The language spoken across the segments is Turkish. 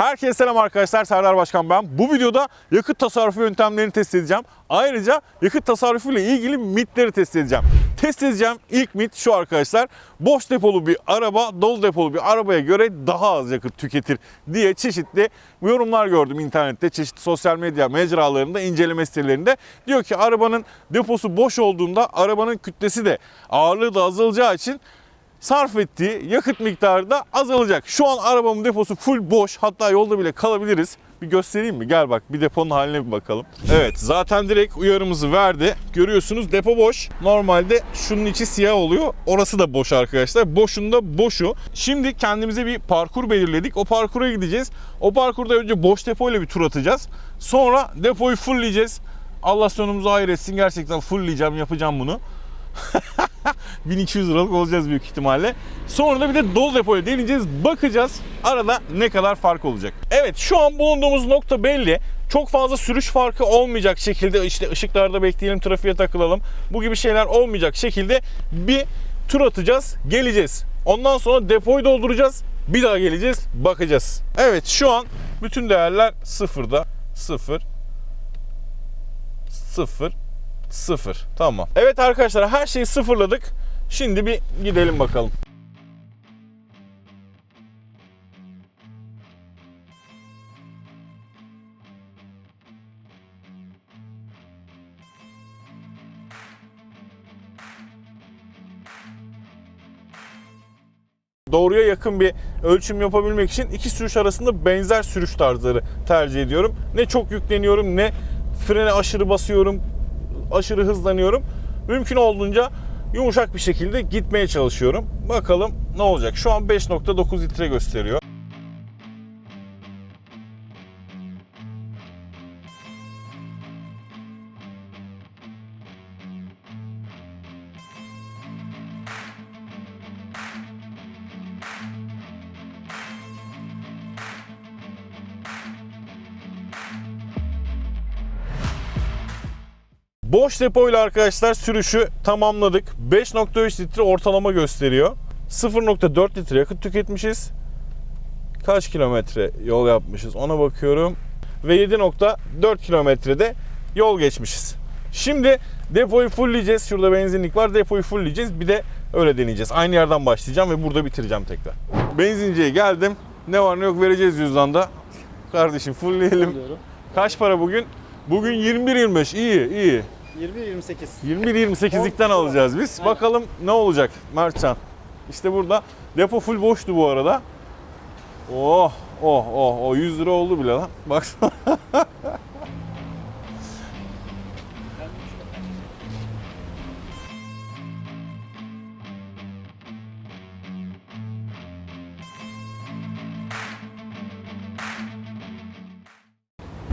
Herkese selam arkadaşlar. Serdar Başkan ben. Bu videoda yakıt tasarrufu yöntemlerini test edeceğim. Ayrıca yakıt tasarrufu ile ilgili mitleri test edeceğim. Test edeceğim ilk mit şu arkadaşlar. Boş depolu bir araba dolu depolu bir arabaya göre daha az yakıt tüketir diye çeşitli yorumlar gördüm internette. Çeşitli sosyal medya mecralarında, inceleme sitelerinde. Diyor ki arabanın deposu boş olduğunda arabanın kütlesi de ağırlığı da azalacağı için sarf ettiği yakıt miktarı da azalacak. Şu an arabamın deposu full boş. Hatta yolda bile kalabiliriz. Bir göstereyim mi? Gel bak bir deponun haline bir bakalım. Evet zaten direkt uyarımızı verdi. Görüyorsunuz depo boş. Normalde şunun içi siyah oluyor. Orası da boş arkadaşlar. Boşunda boşu. Şimdi kendimize bir parkur belirledik. O parkura gideceğiz. O parkurda önce boş depoyla bir tur atacağız. Sonra depoyu fullleyeceğiz. Allah sonumuzu hayır etsin. Gerçekten fullleyeceğim, yapacağım bunu. 1200 liralık olacağız büyük ihtimalle. Sonra da bir de dolu depoya deneyeceğiz. Bakacağız arada ne kadar fark olacak. Evet şu an bulunduğumuz nokta belli. Çok fazla sürüş farkı olmayacak şekilde işte ışıklarda bekleyelim, trafiğe takılalım. Bu gibi şeyler olmayacak şekilde bir tur atacağız, geleceğiz. Ondan sonra depoyu dolduracağız. Bir daha geleceğiz, bakacağız. Evet şu an bütün değerler sıfırda. Sıfır. Sıfır. Sıfır. Tamam. Evet arkadaşlar her şeyi sıfırladık. Şimdi bir gidelim bakalım. Doğruya yakın bir ölçüm yapabilmek için iki sürüş arasında benzer sürüş tarzları tercih ediyorum. Ne çok yükleniyorum ne frene aşırı basıyorum, aşırı hızlanıyorum. Mümkün olduğunca yumuşak bir şekilde gitmeye çalışıyorum. Bakalım ne olacak. Şu an 5.9 litre gösteriyor. Boş depoyla arkadaşlar sürüşü tamamladık. 5.3 litre ortalama gösteriyor. 0.4 litre yakıt tüketmişiz. Kaç kilometre yol yapmışız ona bakıyorum. Ve 7.4 kilometrede yol geçmişiz. Şimdi depoyu fullleyeceğiz. Şurada benzinlik var. Depoyu fullleyeceğiz. Bir de öyle deneyeceğiz. Aynı yerden başlayacağım ve burada bitireceğim tekrar. Benzinciye geldim. Ne var ne yok vereceğiz cüzdanda. Kardeşim fullleyelim. Kaç para bugün? Bugün 21-25. İyi, iyi. 20-28. 21-28'likten alacağız biz. Aynen. Bakalım ne olacak Mertcan. İşte burada depo full boştu bu arada. Oh, oh, oh, oh 100 lira oldu bile lan. Baksana.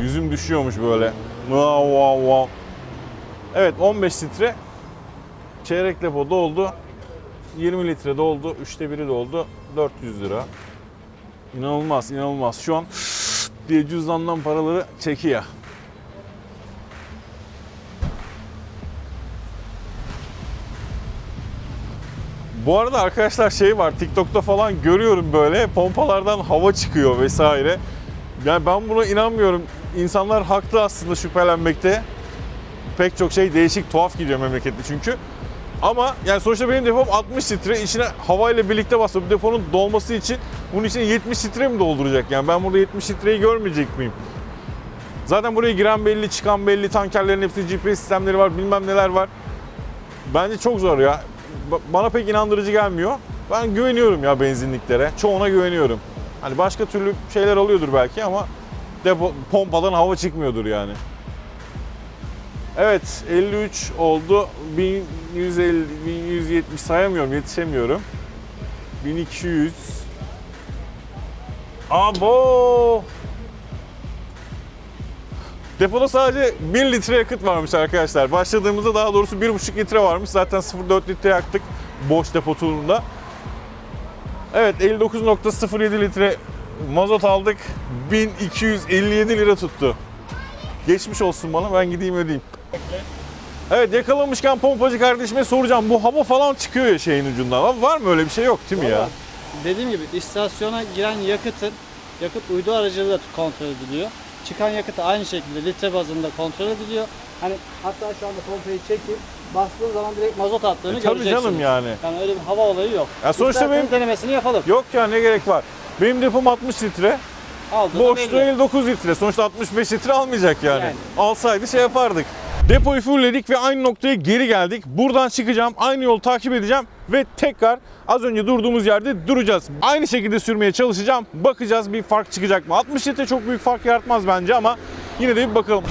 Yüzüm düşüyormuş böyle. Wow, wow, wow. Evet 15 litre çeyrek depo doldu. 20 litre doldu. Üçte biri doldu. 400 lira. İnanılmaz, inanılmaz. Şu an diye cüzdandan paraları çekiyor. Bu arada arkadaşlar şey var TikTok'ta falan görüyorum böyle pompalardan hava çıkıyor vesaire. Yani ben buna inanmıyorum. İnsanlar haklı aslında şüphelenmekte pek çok şey değişik tuhaf gidiyor memlekette çünkü. Ama yani sonuçta benim depom 60 litre içine havayla birlikte bastı. Bu deponun dolması için bunun içine 70 litre mi dolduracak? Yani ben burada 70 litreyi görmeyecek miyim? Zaten buraya giren belli, çıkan belli, tankerlerin hepsinin GPS sistemleri var, bilmem neler var. Bence çok zor ya. Ba- Bana pek inandırıcı gelmiyor. Ben güveniyorum ya benzinliklere. Çoğuna güveniyorum. Hani başka türlü şeyler oluyordur belki ama depo pompadan hava çıkmıyordur yani. Evet 53 oldu. 1150, 1170 sayamıyorum yetişemiyorum. 1200. Abo! Depoda sadece 1 litre yakıt varmış arkadaşlar. Başladığımızda daha doğrusu 1,5 litre varmış. Zaten 0,4 litre yaktık boş depo turunda. Evet 59.07 litre mazot aldık. 1257 lira tuttu. Geçmiş olsun bana ben gideyim ödeyeyim. Evet yakalamışken pompacı kardeşime soracağım. Bu hava falan çıkıyor ya şeyin ucundan. Ama var mı öyle bir şey yok değil mi ya? Dediğim gibi istasyona giren yakıtın Yakıt uydu aracılığıyla kontrol ediliyor. Çıkan yakıt da aynı şekilde litre bazında kontrol ediliyor. Hani hatta şu anda pompayı çekip bastığım zaman direkt mazot attığını E, tabii göreceksiniz. canım yani. Yani öyle bir hava olayı yok. Ya sonuçta İsterseniz benim- denemesini yapalım. Yok ya ne gerek var. Benim depom 60 litre. Aldığını Boşluğu belli. 59 litre. Sonuçta 65 litre almayacak yani. Yani. Alsaydı şey yapardık. Depoyu fullledik ve aynı noktaya geri geldik. Buradan çıkacağım, aynı yolu takip edeceğim ve tekrar az önce durduğumuz yerde duracağız. Aynı şekilde sürmeye çalışacağım. Bakacağız bir fark çıkacak mı? 60 litre çok büyük fark yaratmaz bence ama yine de bir bakalım.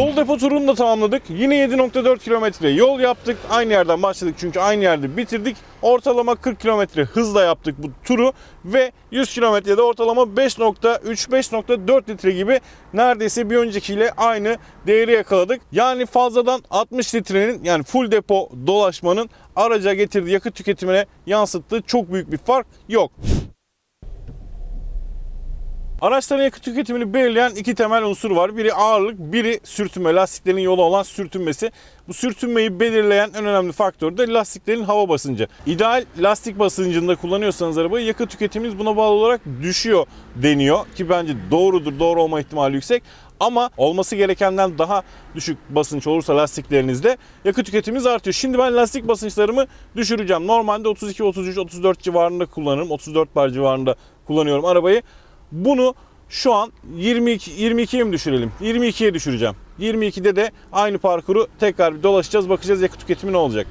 Dolu depo turunu da tamamladık. Yine 7.4 kilometre yol yaptık. Aynı yerden başladık çünkü aynı yerde bitirdik. Ortalama 40 kilometre hızla yaptık bu turu ve 100 kilometrede ortalama 5.3-5.4 litre gibi neredeyse bir öncekiyle aynı değeri yakaladık. Yani fazladan 60 litrenin yani full depo dolaşmanın araca getirdiği yakıt tüketimine yansıttığı çok büyük bir fark yok. Araçların yakıt tüketimini belirleyen iki temel unsur var. Biri ağırlık, biri sürtünme. Lastiklerin yolu olan sürtünmesi. Bu sürtünmeyi belirleyen en önemli faktör de lastiklerin hava basıncı. İdeal lastik basıncında kullanıyorsanız arabayı yakıt tüketiminiz buna bağlı olarak düşüyor deniyor. Ki bence doğrudur, doğru olma ihtimali yüksek. Ama olması gerekenden daha düşük basınç olursa lastiklerinizde yakıt tüketiminiz artıyor. Şimdi ben lastik basınçlarımı düşüreceğim. Normalde 32, 33, 34 civarında kullanırım. 34 bar civarında kullanıyorum arabayı. Bunu şu an 22 22'ye mi düşürelim? 22'ye düşüreceğim. 22'de de aynı parkuru tekrar bir dolaşacağız. Bakacağız yakıt tüketimi ne olacak.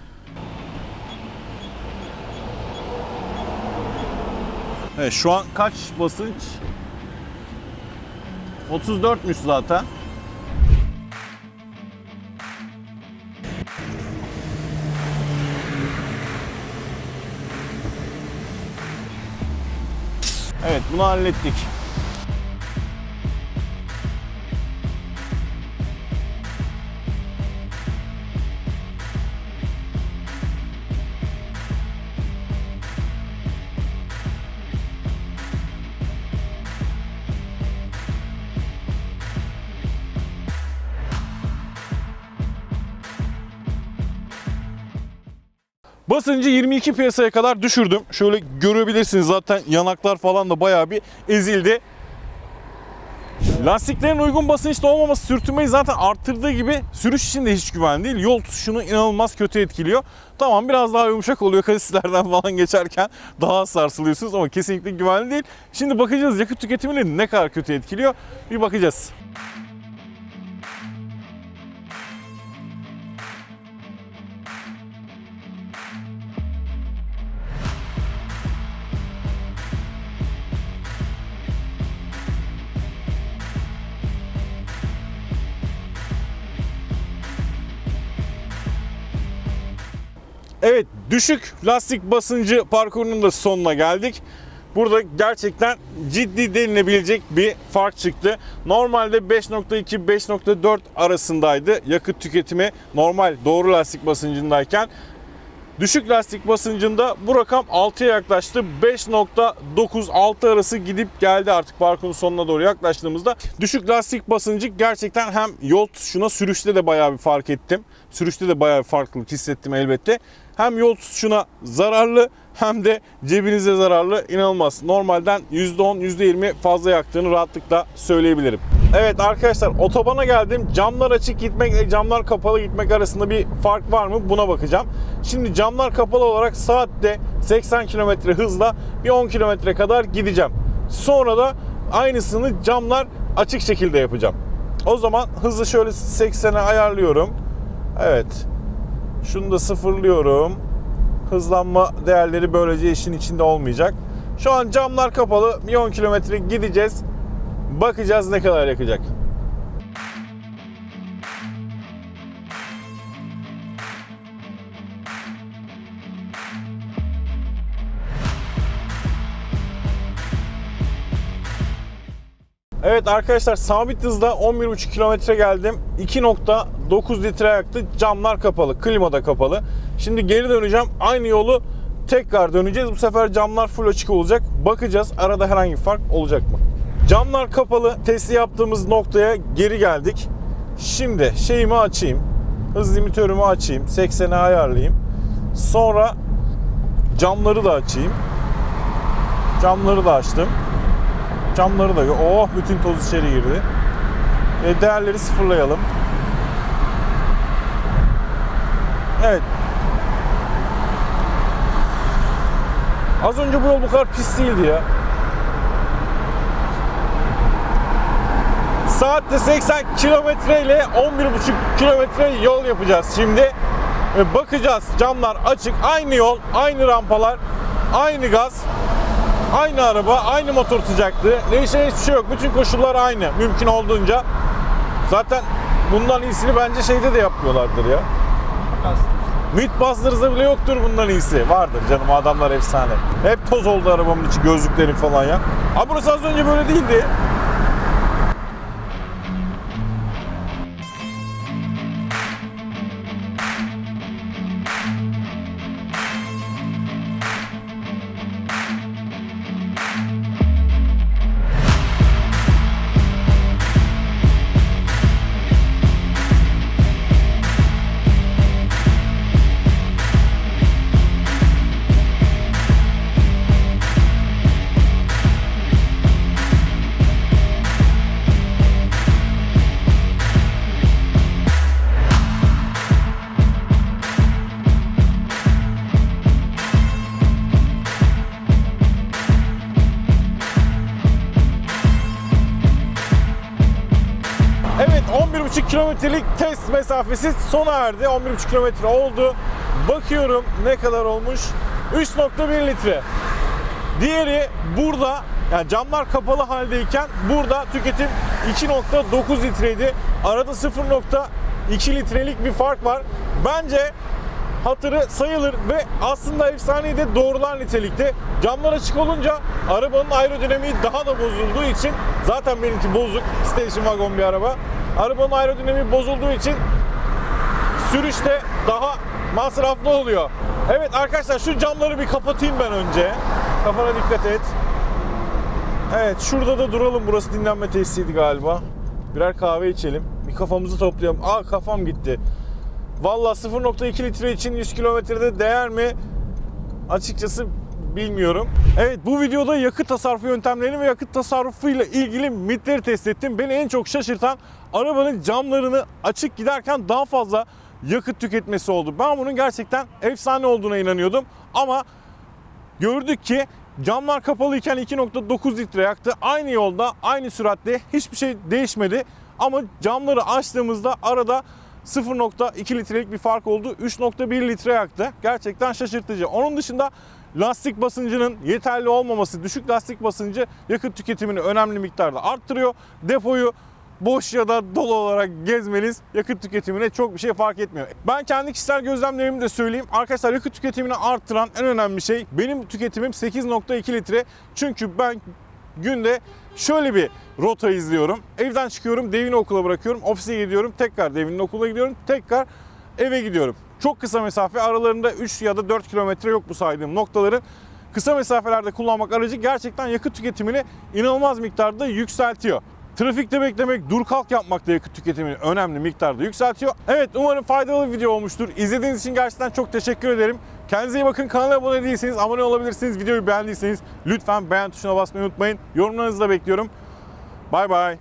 Evet şu an kaç basınç? 34'müş zaten. Bunu hallettik. Basıncı 22 piyasaya kadar düşürdüm. Şöyle görebilirsiniz zaten yanaklar falan da bayağı bir ezildi. Lastiklerin uygun basınçta olmaması sürtünmeyi zaten arttırdığı gibi sürüş için de hiç güven değil. Yol tutuşunu inanılmaz kötü etkiliyor. Tamam biraz daha yumuşak oluyor kasislerden falan geçerken daha sarsılıyorsunuz ama kesinlikle güvenli değil. Şimdi bakacağız yakıt tüketimini ne kadar kötü etkiliyor bir bakacağız. Evet düşük lastik basıncı parkurunun da sonuna geldik. Burada gerçekten ciddi denilebilecek bir fark çıktı. Normalde 5.2-5.4 arasındaydı yakıt tüketimi normal doğru lastik basıncındayken. Düşük lastik basıncında bu rakam 6'ya yaklaştı. 5.9-6 arası gidip geldi artık parkurun sonuna doğru yaklaştığımızda. Düşük lastik basıncı gerçekten hem yol tutuşuna sürüşte de bayağı bir fark ettim. Sürüşte de bayağı bir farklılık hissettim elbette. Hem yol tutuşuna zararlı hem de cebinize zararlı inanılmaz. Normalden %10, %20 fazla yaktığını rahatlıkla söyleyebilirim. Evet arkadaşlar otobana geldim. Camlar açık gitmekle camlar kapalı gitmek arasında bir fark var mı buna bakacağım. Şimdi camlar kapalı olarak saatte 80 km hızla bir 10 km kadar gideceğim. Sonra da aynısını camlar açık şekilde yapacağım. O zaman hızı şöyle 80'e ayarlıyorum. Evet. Şunu da sıfırlıyorum. Hızlanma değerleri böylece işin içinde olmayacak. Şu an camlar kapalı. Bir 10 kilometre gideceğiz. Bakacağız ne kadar yakacak. Evet arkadaşlar sabit hızda 11,5 kilometre geldim. 2.9 litre yaktı. Camlar kapalı, klima da kapalı. Şimdi geri döneceğim. Aynı yolu tekrar döneceğiz. Bu sefer camlar full açık olacak. Bakacağız arada herhangi bir fark olacak mı? Camlar kapalı. Testi yaptığımız noktaya geri geldik. Şimdi şeyimi açayım. Hız limitörümü açayım. 80'e ayarlayayım. Sonra camları da açayım. Camları da açtım. Camları da oh bütün toz içeri girdi. E, değerleri sıfırlayalım. Evet. Az önce bu yol bu kadar pis değildi ya. Saatte 80 kilometre ile 11,5 kilometre yol yapacağız şimdi. Bakacağız camlar açık. Aynı yol, aynı rampalar, aynı gaz, aynı araba, aynı motor sıcaklığı. Değişen hiçbir şey yok. Bütün koşullar aynı. Mümkün olduğunca. Zaten bundan iyisini bence şeyde de yapmıyorlardır ya. Mythbusters'da bile yoktur bundan iyisi. Vardır canım adamlar efsane. Hep toz oldu arabamın içi gözlüklerim falan ya. Abi burası az önce böyle değildi. Test mesafesi sona erdi. 11,5 kilometre oldu. Bakıyorum ne kadar olmuş? 3.1 litre. Diğeri burada yani camlar kapalı haldeyken burada tüketim 2.9 litreydi. Arada 0.2 litrelik bir fark var. Bence hatırı sayılır ve aslında efsaneyi de doğrular nitelikte. Camlar açık olunca arabanın aerodinamiği daha da bozulduğu için zaten benimki bozuk. Station wagon bir araba. Arabanın aerodinamiği bozulduğu için sürüşte daha masraflı oluyor. Evet arkadaşlar şu camları bir kapatayım ben önce. Kafana dikkat et. Evet şurada da duralım. Burası dinlenme tesisiydi galiba. Birer kahve içelim. Bir kafamızı toplayalım. Aa kafam gitti. Valla 0.2 litre için 100 kilometrede değer mi? Açıkçası bilmiyorum. Evet bu videoda yakıt tasarrufu yöntemlerini ve yakıt tasarrufuyla ilgili mitleri test ettim. Beni en çok şaşırtan arabanın camlarını açık giderken daha fazla yakıt tüketmesi oldu. Ben bunun gerçekten efsane olduğuna inanıyordum. Ama gördük ki camlar kapalıyken 2.9 litre yaktı. Aynı yolda, aynı süratte hiçbir şey değişmedi. Ama camları açtığımızda arada 0.2 litrelik bir fark oldu. 3.1 litre yaktı. Gerçekten şaşırtıcı. Onun dışında lastik basıncının yeterli olmaması, düşük lastik basıncı yakıt tüketimini önemli miktarda arttırıyor. Depoyu boş ya da dolu olarak gezmeniz yakıt tüketimine çok bir şey fark etmiyor. Ben kendi kişisel gözlemlerimi de söyleyeyim. Arkadaşlar yakıt tüketimini arttıran en önemli şey benim tüketimim 8.2 litre. Çünkü ben günde şöyle bir rota izliyorum. Evden çıkıyorum, devini okula bırakıyorum, ofise gidiyorum, tekrar devinin okula gidiyorum, tekrar eve gidiyorum. Çok kısa mesafe aralarında 3 ya da 4 kilometre yok bu saydığım noktaların. Kısa mesafelerde kullanmak aracı gerçekten yakıt tüketimini inanılmaz miktarda yükseltiyor. Trafikte beklemek, dur kalk yapmak da yakıt tüketimini önemli miktarda yükseltiyor. Evet umarım faydalı bir video olmuştur. İzlediğiniz için gerçekten çok teşekkür ederim. Kendinize iyi bakın. Kanala abone değilseniz abone olabilirsiniz. Videoyu beğendiyseniz lütfen beğen tuşuna basmayı unutmayın. Yorumlarınızı da bekliyorum. Bay bay.